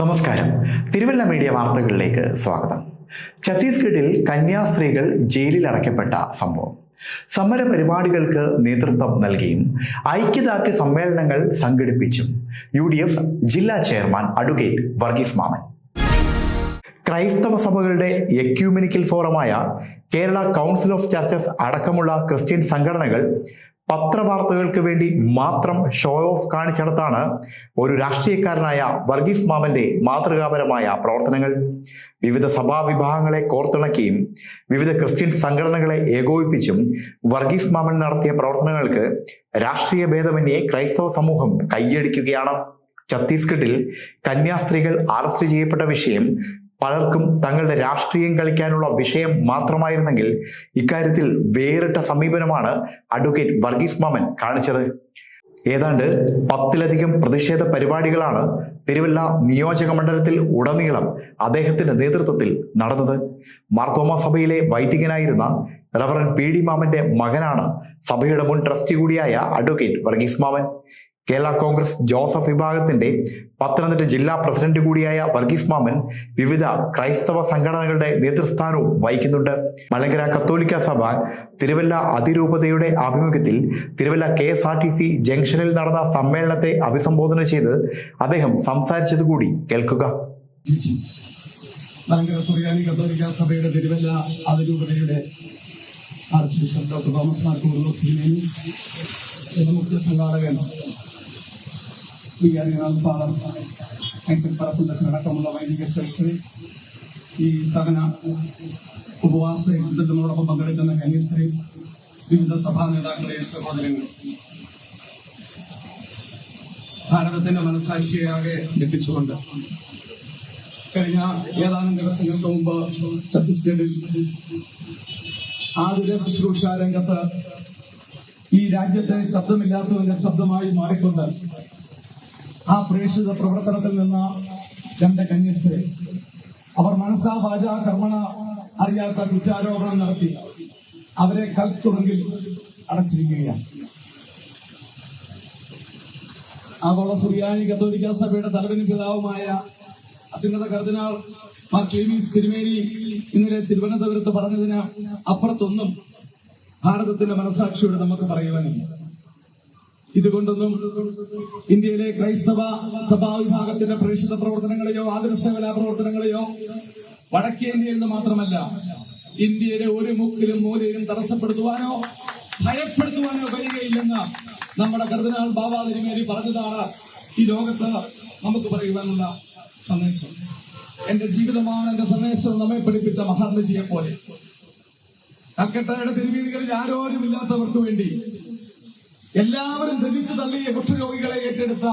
നമസ്കാരം. തിരുവല്ല മീഡിയ വാർത്തകളിലേക്ക് സ്വാഗതം. ഛത്തീസ്ഗഡിൽ കന്യാസ്ത്രീകൾ ജയിലിൽ അടയ്ക്കപ്പെട്ട സംഭവം. സമര പരിപാടികൾക്ക് നേതൃത്വം നൽകിയും ഐക്യദാർഢ്യ സമ്മേളനങ്ങൾ സംഘടിപ്പിച്ചും യു ഡി എഫ് ജില്ലാ ചെയർമാൻ അഡ്വക്കേറ്റ് വർഗീസ് മാമൻ. ക്രൈസ്തവ സഭകളുടെ എക്യൂമെനിക്കൽ ഫോറമായ കേരള കൗൺസിൽ ഓഫ് ചർച്ചസ് അടക്കമുള്ള ക്രിസ്ത്യൻ സംഘടനകൾ പത്രവാർത്തകൾക്ക് വേണ്ടി മാത്രം ഷോ ഓഫ് കാണിച്ചെടുത്താണ് ഒരു രാഷ്ട്രീയക്കാരനായ വർഗീസ് മാമന്റെ മാതൃകാപരമായ പ്രവർത്തനങ്ങൾ. വിവിധ സഭാ വിഭാഗങ്ങളെ കോർത്തിണക്കിയും വിവിധ ക്രിസ്ത്യൻ സംഘടനകളെ ഏകോപിപ്പിച്ചും വർഗീസ് മാമൻ നടത്തിയ പ്രവർത്തനങ്ങൾക്ക് രാഷ്ട്രീയ ഭേദമന്യേ ക്രൈസ്തവ സമൂഹം കൈയടിക്കുകയാണ്. ഛത്തീസ്ഗഡിൽ കന്യാസ്ത്രീകൾ അറസ്റ്റ് ചെയ്യപ്പെട്ട വിഷയം പലർക്കും തങ്ങളുടെ രാഷ്ട്രീയം കളിക്കാനുള്ള വിഷയം മാത്രമായിരുന്നെങ്കിൽ ഇക്കാര്യത്തിൽ വേറിട്ട സമീപനമാണ് അഡ്വക്കേറ്റ് വർഗീസ് മാമൻ കാണിച്ചത്. ഏതാണ്ട് പത്തിലധികം പ്രതിഷേധ പരിപാടികളാണ് തിരുവല്ല നിയോജക മണ്ഡലത്തിൽ ഉടനീളം അദ്ദേഹത്തിന്റെ നേതൃത്വത്തിൽ നടന്നത്. മാർത്തോമ സഭയിലെ വൈദികനായിരുന്ന റവറൻ പി ഡി മാമന്റെ മകനാണ് സഭയുടെ മുൻ ട്രസ്റ്റി കൂടിയായ അഡ്വക്കേറ്റ് വർഗീസ് മാമൻ. കേരള കോൺഗ്രസ് ജോസഫ് വിഭാഗത്തിന്റെ പത്തനംതിട്ട ജില്ലാ പ്രസിഡന്റ് കൂടിയായ വർഗീസ് മാമൻ വിവിധ ക്രൈസ്തവ സംഘടനകളുടെ നേതൃസ്ഥാനവും വഹിക്കുന്നുണ്ട്. മലങ്കര കത്തോലിക്ക സഭ തിരുവല്ല അതിരൂപതയുടെ ആഭിമുഖ്യത്തിൽ Thiruvalla K S R T C ജംഗ്ഷനിൽ നടന്ന സമ്മേളനത്തെ അഭിസംബോധന ചെയ്ത് അദ്ദേഹം സംസാരിച്ചത് കൂടി കേൾക്കുക. മലങ്കര സുറിയാനി കത്തോലിക്ക സഭയുടെ തിരുവല്ല അതിരൂപതയുടെ archbishop doctor Thomas Mar മുഖ്യ സംഘാടകൻ വികാരിനാഥ് ഫാദർ. ഐസക് പറപ്പുണ്ടച്ചൻ അടക്കമുള്ള വൈദിക ശ്രേഷ്ഠരെ ഈ സഹന ഉപവാസ യുദ്ധത്തിനോടൊപ്പം പങ്കെടുക്കുന്ന കന്യസ്ത്രീ വിവിധ സഭാ നേതാക്കളെ സഹോദരങ്ങൾ ഭാരതത്തിന്റെ മനസാക്ഷിയാകെ ഞെട്ടിച്ചുകൊണ്ട് കഴിഞ്ഞ ഏതാനും ദിവസങ്ങൾക്ക് മുമ്പ് ഛത്തീസ്ഗഡിൽ ആതുര ശുശ്രൂഷ രംഗത്ത് ഈ രാജ്യത്തെ ശബ്ദമില്ലാത്തവന്റെ ശബ്ദമായി മാറിക്കൊണ്ട് ആ പ്രേക്ഷിത പ്രവർത്തനത്തിൽ നിന്ന രണ്ട് കന്യസ്ത്രീ. അവർ മനസ്സാ വാച കർമ്മണ അറിയാത്ത കുറ്റാരോപണം നടത്തി അവരെ കൽത്തുറങ്കിൽ അടച്ചിരിക്കുകയാണ്. ആഗോള സുറിയാനി കത്തോലിക്ക സഭയുടെ തലവിന് പിതാവുമായ അത്യുന്നത കർദിനാൾ മാർ ക്ലീമീസ് തിരുമേനി ഇന്നലെ തിരുവനന്തപുരത്ത് പറഞ്ഞതിന് അപ്പുറത്തൊന്നും ഭാരതത്തിന്റെ മനസാക്ഷിയോട് നമുക്ക് പറയുവാനില്ല. ഇതുകൊണ്ടൊന്നും ഇന്ത്യയിലെ ക്രൈസ്തവ സഭാ വിഭാഗത്തിന്റെ പ്രേക്ഷിത പ്രവർത്തനങ്ങളെയോ ആദരസേവന പ്രവർത്തനങ്ങളെയോ വടക്കേ ഇന്ത്യയിൽ നിന്ന് മാത്രമല്ല ഇന്ത്യയുടെ ഒരു മുക്കിലും മൂലയിലും തടസ്സപ്പെടുത്തുവാനോ ഭയപ്പെടുത്തുവാനോ കഴിയുകയില്ലെന്ന് നമ്മുടെ കർദിനാൾ ബാബാ തിരുമേനി പറഞ്ഞതാണ് ഈ ലോകത്ത് നമുക്ക് പറയുവാനുള്ള സന്ദേശം. എന്റെ ജീവിതമാണ് എന്റെ സന്ദേശം നമ്മെ പഠിപ്പിച്ച മഹാത്മജിയെ പോലെ കൽക്കട്ടയുടെ ആരോരും ഇല്ലാത്തവർക്ക് വേണ്ടി എല്ലാവരും ധരിച്ചു തള്ളിയ കുഷ്ഠരോഗികളെ ഏറ്റെടുത്ത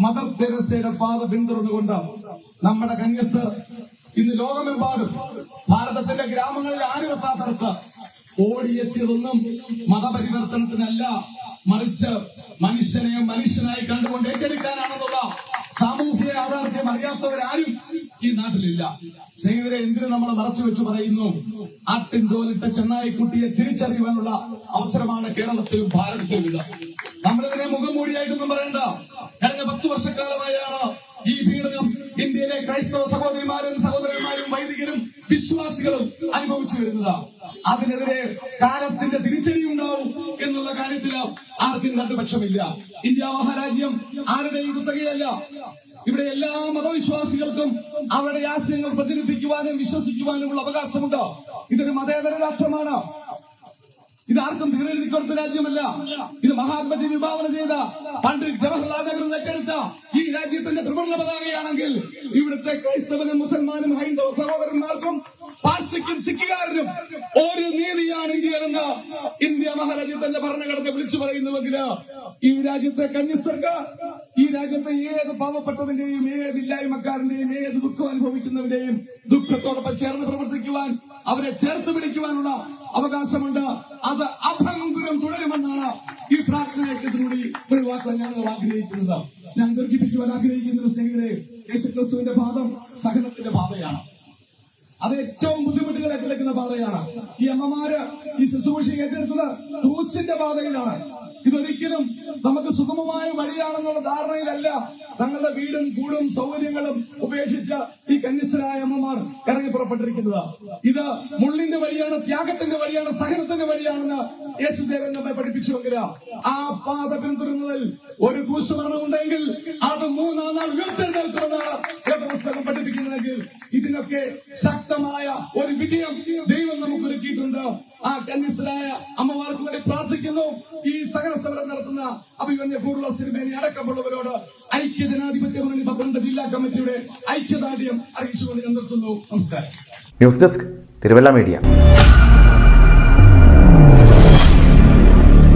മദർ തെരസയുടെ പാത പിന്തുടർന്നുകൊണ്ട് നമ്മുടെ കന്യസ്ഥർ ഇന്ന് ലോകമെമ്പാടും ഭാരതത്തിന്റെ ഗ്രാമങ്ങളിൽ ആരുമെത്താത്തടത്ത് ഓടിയെത്തിയതൊന്നും മതപരിവർത്തനത്തിനല്ല മറിച്ച് മനുഷ്യനെ മനുഷ്യനായി കണ്ടുകൊണ്ട് ഏറ്റെടുക്കാനാണെന്നുള്ള സാമൂഹിക യാഥാർത്ഥ്യം അറിയാത്തവരാരും ഈ നാട്ടിലില്ല. സ്നേഹിതരെ എന്തിനു നമ്മൾ മറച്ചു വെച്ച് പറയുന്നു? ആട്ടിൻ തോലിട്ട ചെന്നായിക്കുട്ടിയെ തിരിച്ചറിയുവാനുള്ള അവസരമാണ് കേരളത്തിലും ഭാരതത്തിലും ഇത് നമ്മളിതിനെ മുഖം മൂടിയായിട്ടൊന്നും പറയണ്ട. കഴിഞ്ഞ പത്ത് വർഷക്കാലമായാണ് ഈ പീഡനം ഇന്ത്യയിലെ ക്രൈസ്തവ സഹോദരിമാരും സഹോദരന്മാരും വൈദികരും വിശ്വാസികളും അനുഭവിച്ചു വരുന്നത്. അതിനെതിരെ കാലത്തിന്റെ തിരിച്ചടി ഉണ്ടാവും എന്നുള്ള കാര്യത്തിൽ ആർക്കും രണ്ടുപക്ഷമില്ല ഇന്ത്യ മഹാരാജ്യം ആരുടെയും കുത്തകയല്ല. ഇവിടെ എല്ലാ മതവിശ്വാസികൾക്കും അവരുടെ ആശയങ്ങൾ പ്രചരിപ്പിക്കുവാനും വിശ്വസിക്കുവാനുമുള്ള അവകാശമുണ്ട്? ഇതൊരു മതേതര രാഷ്ട്രമാണ്? ഇത് ആർക്കും കൊടുത്ത രാജ്യമല്ല. ഇത് മഹാത്മജി വിഭാവന ചെയ്ത പണ്ഡിറ്റ് ജവഹർലാൽ നെഹ്റു ഏറ്റെടുത്ത ഈ രാജ്യത്തിന്റെ ത്രിവർണ പതാകയാണെങ്കിൽ ഇവിടുത്തെ ക്രൈസ്തവനും മുസൽമാനും ഹൈന്ദവ സഹോദരന്മാർക്കും പാർസിക്കും സിഖുകാരനും ഒരു നീതിയാണ് വിളിച്ചു പറയുന്നുവെങ്കിൽ ഈ രാജ്യത്തെ കന്യസ്തർക്ക് ഈ രാജ്യത്തെ ഏത് പാവപ്പെട്ടവന്റെയും ഏത് ഇല്ലായ്മക്കാരന്റെയും ഏത് ദുഃഖം അനുഭവിക്കുന്നവന്റെയും ദുഃഖത്തോടൊപ്പം ചേർന്ന് പ്രവർത്തിക്കുവാൻ അവരെ ചേർത്ത് പിടിക്കുവാനുള്ള അവകാശമുണ്ട്. അത് അഭംഗുരം തുടരുമെന്നാണ് ഈ പ്രാർത്ഥനയക്കത്തിലൂടെ ഒഴിവാക്കാൻ ഞങ്ങൾ ആഗ്രഹിക്കുന്നത്. ഞാൻ ദീർഘിപ്പിക്കുവാൻ ആഗ്രഹിക്കുന്ന സ്നേഹിതരെ യേശുക്രിസ്തുവിന്റെ പാദം സഹനത്തിന്റെ പാതയാണ്. അത് ഏറ്റവും ബുദ്ധിമുട്ടുകൾ ഏറ്റെടുക്കുന്ന പാതയാണ് ഈ അമ്മമാര് ഈ ശുശ്രൂഷ ഏറ്റെടുത്തത് ക്രൂസിന്റെ പാതയിലാണ്. ഇതൊരിക്കലും നമുക്ക് സുഗമമായ വഴിയാണെന്നുള്ള ധാരണയിലല്ല തങ്ങളുടെ വീടും കൂടും സൗകര്യങ്ങളും ഉപേക്ഷിച്ച് ഈ കന്യസ്വരായ അമ്മമാർ ഇറങ്ങി പുറപ്പെട്ടിരിക്കുന്നത്. ഇത് മുള്ളിന്റെ വഴിയാണ് ത്യാഗത്തിന്റെ വഴിയാണ് സഹനത്തിന്റെ വഴിയാണെന്ന് യേശുദേവൻ നമ്മെ പഠിപ്പിച്ചുവെങ്കിൽ ആ പാത പിന്തുടരുന്നതിൽ ഒരു കൂശമരണം ഉണ്ടെങ്കിൽ അത് മൂന്നാം നാൾ ഉയർത്തെഴുന്നേൽക്കുമെന്നാണ് പഠിപ്പിക്കുന്നതെങ്കിൽ ഇതിനൊക്കെ ശക്തമായ ഒരു വിജയം ദൈവം നമുക്ക് ഒരുക്കിയിട്ടുണ്ട്. ആ കന്യസ്വരായ അമ്മമാർക്ക് വേണ്ടി പ്രാർത്ഥിക്കുന്നു. ഈ സമരം നടത്തുന്ന അഭിമന്യ പൂർവ സിനിമേനി അടക്കമുള്ളവരോട് ഐക്യജനാധിപത്യ മുന്നണി പന്ത്രണ്ട് ജില്ലാ കമ്മിറ്റിയുടെ ഐക്യദാർഢ്യം അറിയിച്ചുകൊണ്ട് ഞാൻ നിർത്തുന്നു. നമസ്കാരം. News desk Thiruvalla media.